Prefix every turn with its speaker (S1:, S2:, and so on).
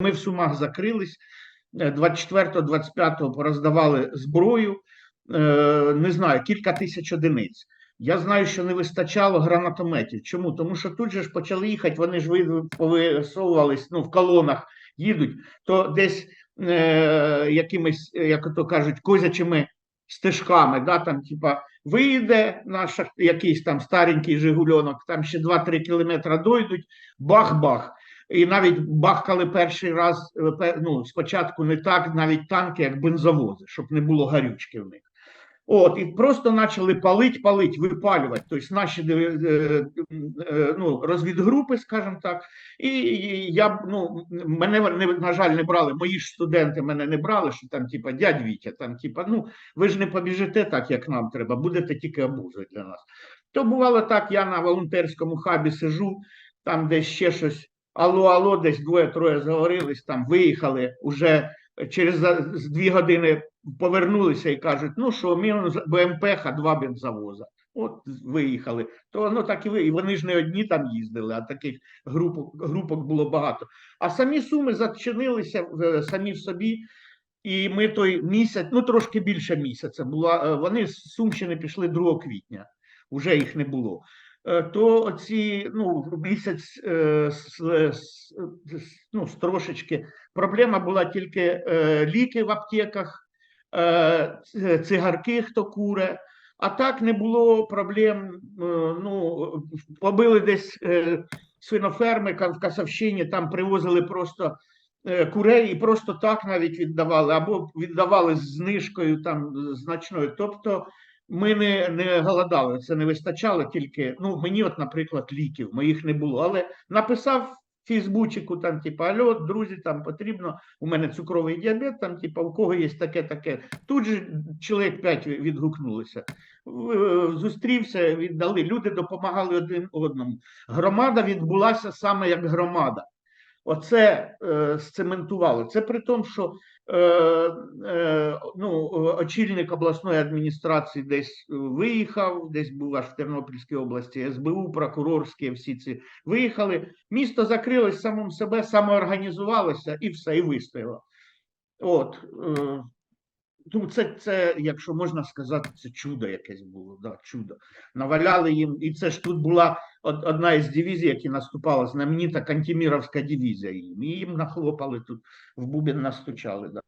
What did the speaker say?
S1: Ми в Сумах закрились. 24-25 пороздавали зброю. е, Не знаю, кілька тисяч одиниць. Я знаю, що не вистачало гранатометів. Чому? Тому що тут же ж почали їхати, вони ж ви- повисовувались ну, в колонах, їдуть, то десь е, якимись, е, як то кажуть, козячими стежками, да, там, типа, вийде наш якийсь там старенький Жигульонок, там ще 2-3 кілометри дойдуть, бах-бах. І навіть бахкали перший раз, е, ну, спочатку не так, навіть танки, як бензовози, щоб не було гарючки в них. От, і просто почали палить, палить, випалювати. Тобто наші е, е, ну, розвідгрупи, скажімо так. І, і я ну, мене, на жаль, не брали, мої ж студенти мене не брали, що там, типа, дядь Вітя, там, типа, ну, ви ж не побіжите так, як нам треба, будете тільки обузою для нас. То бувало так, я на волонтерському хабі сижу, там десь ще щось, алло, алло, десь двоє-троє заговорились, там виїхали, уже через дві години повернулися і кажуть, ну що, мінус БМП, два бензовоза. От виїхали. То ну так і ви. І вони ж не одні там їздили, а таких групок, групок було багато. А самі суми зачинилися е, самі в собі. І ми той місяць, ну трошки більше місяця була. е, Вони з Сумщини пішли 2 квітня, вже їх не було. Е, То оці ну, місяць е, ну, трошечки. Проблема була тільки е, ліки в аптеках, цигарки, хто куре. А так не було проблем. Ну, побили десь свиноферми в Касавщині, там привозили просто курей і просто так навіть віддавали, або віддавали з знижкою там значною. Тобто ми не, не голодали, це не вистачало тільки. Ну, мені, от, наприклад, ліків, моїх не було. Але написав Фейсбучику, там, типу, альо, друзі, там потрібно, у мене цукровий діабет, там, типу, у кого є таке, таке. Тут же чоловік 5 відгукнулися. Зустрівся, віддали. Люди допомагали один одному. Громада відбулася саме як громада. Оце е, сцементувало. Це при тому, що е, е, ну, очільник обласної адміністрації десь виїхав, десь був аж в Тернопільській області, СБУ, прокурорські, всі ці виїхали. Місто закрилось самим себе, самоорганізувалося і все, і вистояло. От, е, ну, це, це, якщо можна сказати, це чудо якесь було. Да, чудо. Наваляли їм, і це ж тут була одна із дивізій, які наступала, знаменита Кантіміровська дивізія їм. І їм нахлопали тут, в бубен настучали. Да.